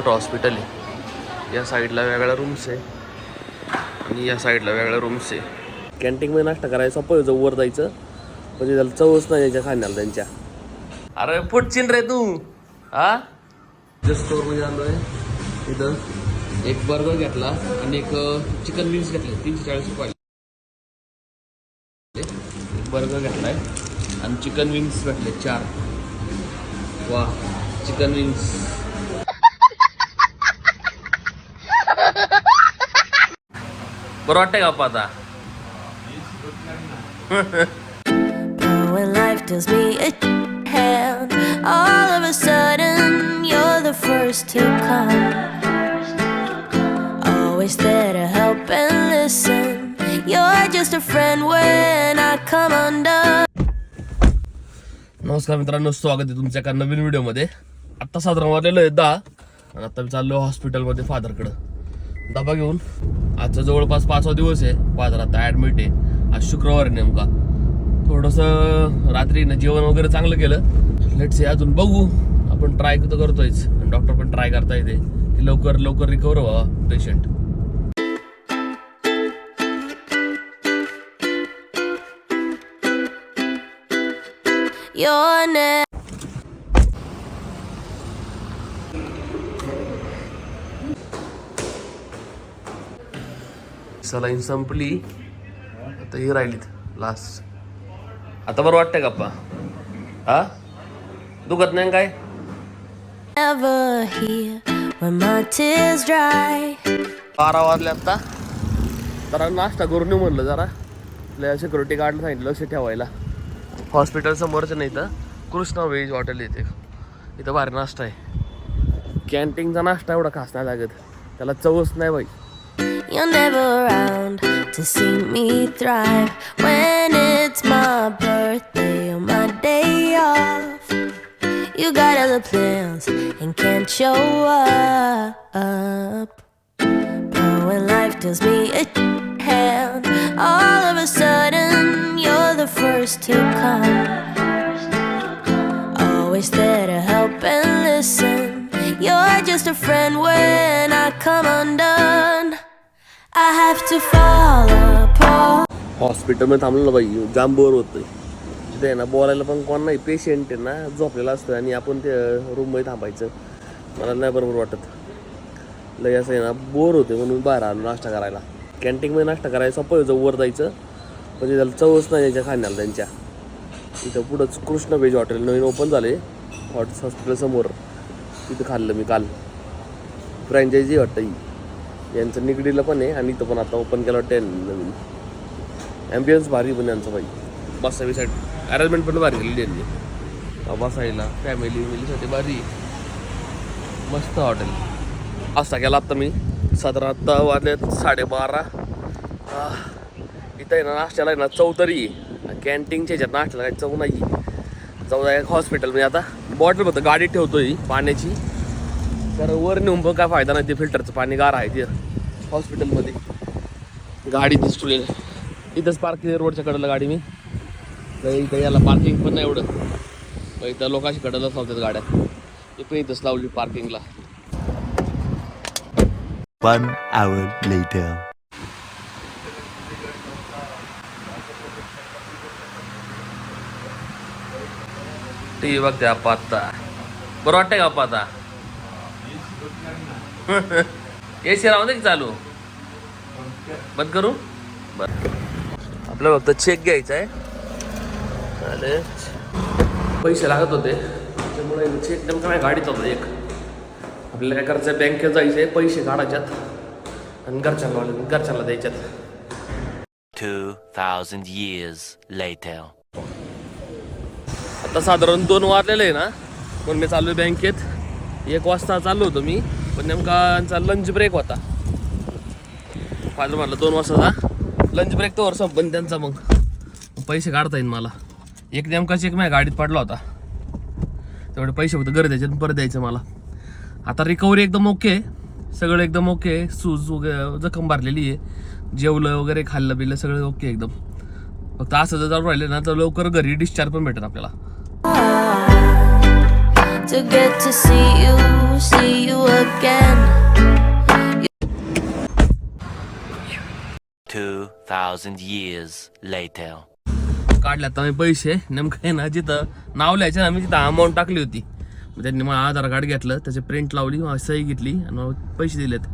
मोठं हॉस्पिटल आहे. या साईडला वेगळ्या रूम्स आहे. आणि या साईडला वेगळ्या रूम्स आहे. कॅन्टीनमध्ये नाश्ता करायचा सोपं आहे, वर जायचं. म्हणजे त्याला चवच नाही याच्या खाण्याला त्यांच्या. अरे फुटचिन रे तू. हा? जस्ट स्टोअरमध्ये आलो आहे. इथं एक बर्गर घेतला आणि एक चिकन विंग्स घेतले. तीनशे चाळीस रुपये एक बर्गर घेतलाय. आणि चिकन विंग्स भेटले चार. वा चिकन विंग्स बरं वाटतंय का आता when life deals me a hand, all of a sudden you're the first to come. Always there to help and listen. You're just a friend when I come undone. नमस्कार मित्रांनो स्वागत आहे तुमच्या एका नवीन व्हिडिओमध्ये आत्ता साधारण वाजलेलं आहे दहा आणि आता मी चाललो हॉस्पिटलमध्ये फादरकडं डबा घेऊन. आजचा जवळपास पाचवा दिवस आहे. बाजारात ॲडमिट आहे. आज शुक्रवार आहे नेमका. थोडंसं रात्री ना जेवण वगैरे चांगलं केलं. लेट्स अजून बघू. आपण ट्राय तर करतोयच. आणि डॉक्टर पण ट्राय करता येते. की लवकर लवकर रिकवर व्हावा पेशंट Your name. सलाईन संपली. आता ही राहिलीत लास्ट आता बरं वाटतंय गप्पा. हा? दुखत नाही काय. बारा वाजले आता. जरा नाश्ता करून म्हणलं जरा. आपल्या सिक्युरिटी गार्डला सांगितलं लक्ष ठेवायला. हॉस्पिटल समोरचं नाही तर कृष्णा व्हेज हॉटेल येते इथं. भारी नाश्ता आहे. कॅन्टीनचा नाश्ता एवढा खास नाही लागत. त्याला चवच नाही बाई. You're never around to see me thrive when it's my birthday or my day off. You got other plans and can't show up. But when life deals me a hand, all of a sudden you're the first to come. Always there to help and listen. You're just a friend when I come undone. हॉस्पिटलमध्ये थांबलो बाई जाम bore होतोय. तिथे आहे ना बोलायला पण कोण नाही पेशंट आहे ना झोपलेला असतोय आणि आपण ते रूममध्ये थांबायचं. मला नाही बरोबर वाटत. लय असं आहे ना बोर होते म्हणून बाहेर आलो नाश्ता करायला. कॅन्टीनमध्ये नाश्ता करायला सोपं आहे, वर जायचं. म्हणजे त्याला चवच नाही याच्या खाण्याला त्यांच्या. इथं पुढंच कृष्ण वेज हॉटेल नवीन ओपन झाले हॉट हॉस्पिटलसमोर तिथं खाल्लं मी काल. फ्रँचायझी वाटतं ही. यांचं निगडीला पण आहे आणि इथं पण आता ओपन केलं यांनी नवीन. ॲम्बियन्स भारी पण यांचं बाई बसावीसाठी. अरेंजमेंट पण भारी केलेली यांनी बसायला. फॅमिली मिलीसाठी भारी. मस्त हॉटेल नाश्ता केला आत्ता मी. साधारण आत्ता वाजल्यात साडेबारा. इथं आहे ना नाश्त्याला आहे ना चौतरी. कॅन्टीनच्या ह्याच्यात नाश्त्याला काही चव नाही जाऊ द्या हॉस्पिटल मी आता. बॉटल फक्त गाडीत ठेवतोय पाण्याची. तर वर नेऊन पण काय फायदा नाही ते फिल्टरचं पाणी गार आहे ते. हॉस्पिटलमध्ये. गाडी दिसतोय. इथंच पार्क केली रोडच्या कडेला गाडी मी. तर इथं याला पार्किंग पण नाही एवढं. मग इथं लोकांशी कडेलाच लावतात गाड्या. ते पण इथंच लावली पार्किंगला One hour later. टी बघते आप्पा आत्ता बरं वाटतंय का आता? ए सी राहू दे चालू. बंद करू? बर. आपल्याला फक्त चेक घ्यायचा आहे. पैसे लागत होते. त्यामुळे चेक नेमका माझ्या गाडीत होता एक. आपल्याला काय करायचं बँकेत जायचं आहे पैसे काढायच्यात. आणि घरच्यांना घरच्यांना द्यायच्यात. 2,000 years later. आता साधारण दोन वाजलेलं आहे ना. पण मी चालू आहे बँकेत एक वाजता चाललो होतो मी पण नेमकांचा लंच ब्रेक होता. फादर म्हटलं दोन वाजताचा. लंच ब्रेक तर संपन त्यांचा मग पैसे काढता येईल मला. एक नेमका चेक माझ्या गाडीत पडला होता. तेवढे पैसे फक्त घरी द्यायचे परत द्यायचं मला. आता रिकव्हरी एकदम ओके सगळं एकदम ओके सूज वगैरे जखम भरलेली आहे. जेवलं वगैरे खाल्लं पिल्लं सगळं ओके एकदम. फक्त असं जर चालू राहिलं ना तर लवकर घरी डिस्चार्ज पण भेटत आपल्याला. To get to see you, see you again. 2,000 years later. काढले आता मी पैसे नेमकं आहे ना जिथं नाव लिहायचं ना मी तिथं अमाऊंट टाकली होती. मग त्यांनी मला आधार कार्ड घेतलं त्याची प्रिंट लावली मग सही घेतली आणि मग पैसे दिलेत.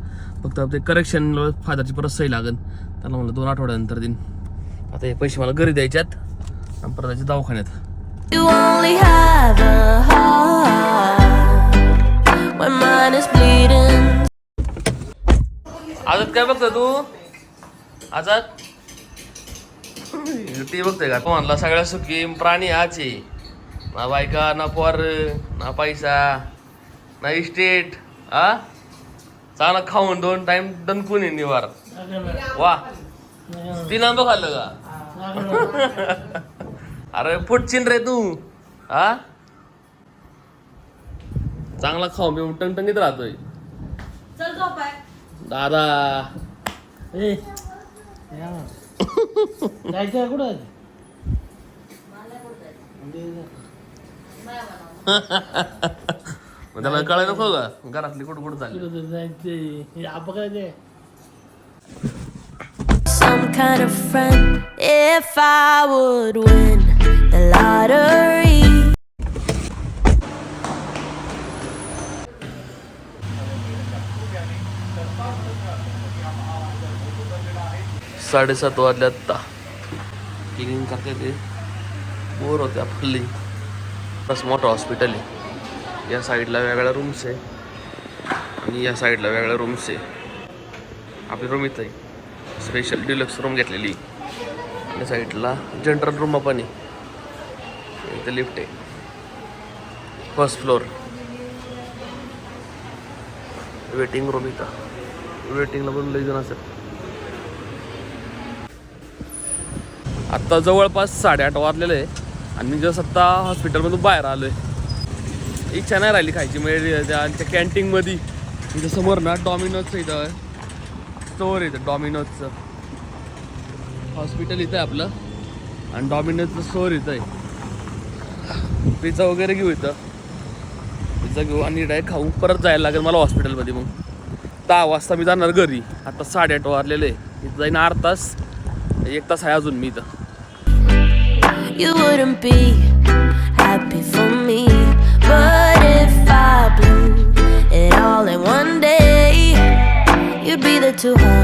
फक्त ते करेक्शन फादरची परत सही लागन. त्यांना म्हणलं दोन आठवड्यानंतर दिन आता हे पैसे मला घरी द्यायच्यात आणि परत जायचे दवाखान्यात. You only have a heart when mine is bleeding. आजात काय बघतो तू? आजात? ती बघतोय का? तो म्हणला सगळ्या सुखी प्राणी आहे ना बायका ना पोर ना पैसा ना इस्टेट हा चांगला खाऊन दोन टाइम दणकून आहे निवार वा. तीन आंबं खाल्लं का? अरे फुटचिन रे तू. हा? चांगला खाऊन पिऊन टणटणीत राहतोय. दादा. ए या. जायचं कुठं? मग त्याला कळायला नको का? घरातली कुठं कुठं चालली? कुठं जायचं हे आपण काय ते? Some kind of friend if I would win. The lottery. साडेसात वाजले आत्ता. क्लिनिंग करते ते. बोर होते आपली बस मोठं हॉस्पिटल आहे. या साईडला वेगळ्या रूम्स आहे. आणि या साईडला वेगळ्या रूम्स आहे. आपली रूम इथं आहे. स्पेशल डिलक्स रूम घेतलेली. या साईडला जनरल रूम पण आहे. इथं लिफ्ट आहे. फर्स्ट फ्लोअर वेटिंग रूम इथं. वेटिंगला पण लई जण असेल आत्ता जवळपास साडेआठ वाजलेलं आहे. आणि मी जसं आत्ता हॉस्पिटलमधून बाहेर आलो आहे इच्छा नाही राहिली खायची. म्हणजे त्या त्या कॅन्टीनमध्ये इथं समोर ना डॉमिनोजचं इथं. स्टोअर इथं डॉमिनोजचं हॉस्पिटल इथं आहे आपलं. आणि डॉमिनोजचं स्टोअर इथं आहे. पिझ्झा वगैरे घेऊ इथं. पिझ्झा घेऊ आणि डायरेक्ट खाऊ. परत जायला लागेल मला हॉस्पिटलमध्ये मग. दहा वाजता मी जाणार घरी. आता साडेआठ वाजलेले इथं जाईन आठ तास. एक तास आहे अजून मी इथं. You wouldn't be happy for me, but if I blew it all in one day, you'd be to.